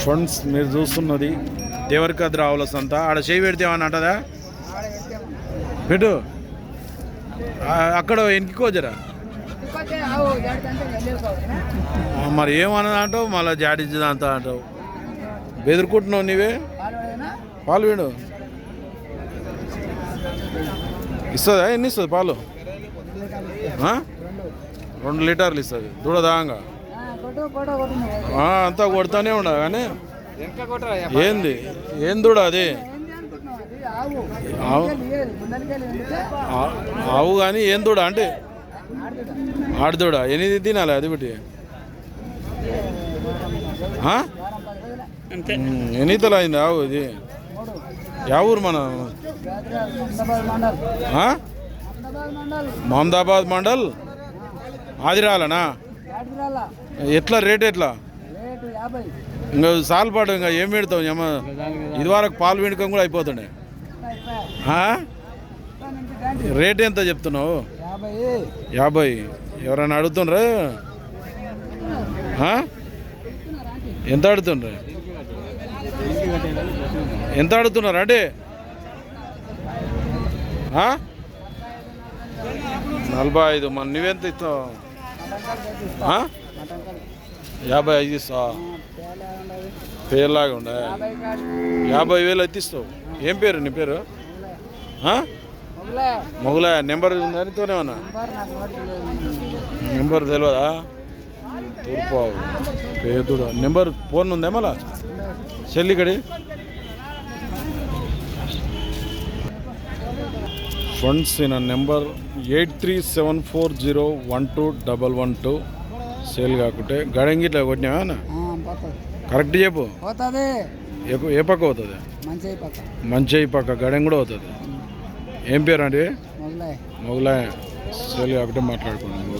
Friends మీరు చూస్తున్నది దేవరకద్ర రావుల సంత. ఆడ చేయి పెడితే అంటదా? పెట్టు. అక్కడ ఎన్నికో జరా మరి ఏమన్నది అంటావు? మళ్ళీ జాడించదంతా అంత అంటావు. బెదిరుకుంటున్నావు నీవే? పాలు వీడు. ఇస్తుందా? ఎన్ని ఇస్తుంది పాలు? రెండు లీటర్లు ఇస్తుంది. దూడదాంగా. అంతా కొడతానే ఉండదు కానీ ఏంది? ఏం దూడ అది? ఆవు? కానీ ఏం దూడ? అంటే ఆడదూడ ఎనిమిది తినాలి అది ఒకటి. ఆ? ఉమ్, ఎన్ని తల అయింది ఆవు ఇది? యా ఊరు మన? మహమ్మదాబాద్ మండల్? ఆదిరాలనా? ఎట్లా రేట్ ఎట్లా? ఇంకా సాల్ పాటు ఇంకా ఏం పెడతావు? ఏమ ఇది వరకు పాలు వెనుకం కూడా అయిపోతుండే? రేట్ ఎంత చెప్తున్నావు? యాభై. ఎవరైనా అడుగుతుండ్రా? ఎంత అడుగుతుండ్రా? ఎంత అడుగుతున్నారు? అంటే? నలభై ఐదు. మన నువ్వెంత ఇస్తావు? యాభై ఐదు ఇస్తావా? పేరులాగా ఉండే యాభై వేలు అయితే ఇస్తావు. ఏం పేరు నీ పేరు? ఆ? మొగల నెంబర్ ఉందనితోనే ఉన్నా? నెంబర్ తెలియదా తూర్పు. పేదుడు నెంబర్ ఫోన్ ఉందా మళ్ళా? చెల్లికడి ఫండ్స్ నా number eight three seven four zero one two double one two. Sale కాకుంటే గడంగిట్లా కొట్టినావా కరెక్ట్ చెప్పు. పోతుంది. ఏ పక్క అవుతుంది మంచి పక్క. గడం కూడా అవుతుంది ఏం పేరు అండి? మొగలాయ. సేల్ కాకుంటే మాట్లాడుకోండి మొగలాయ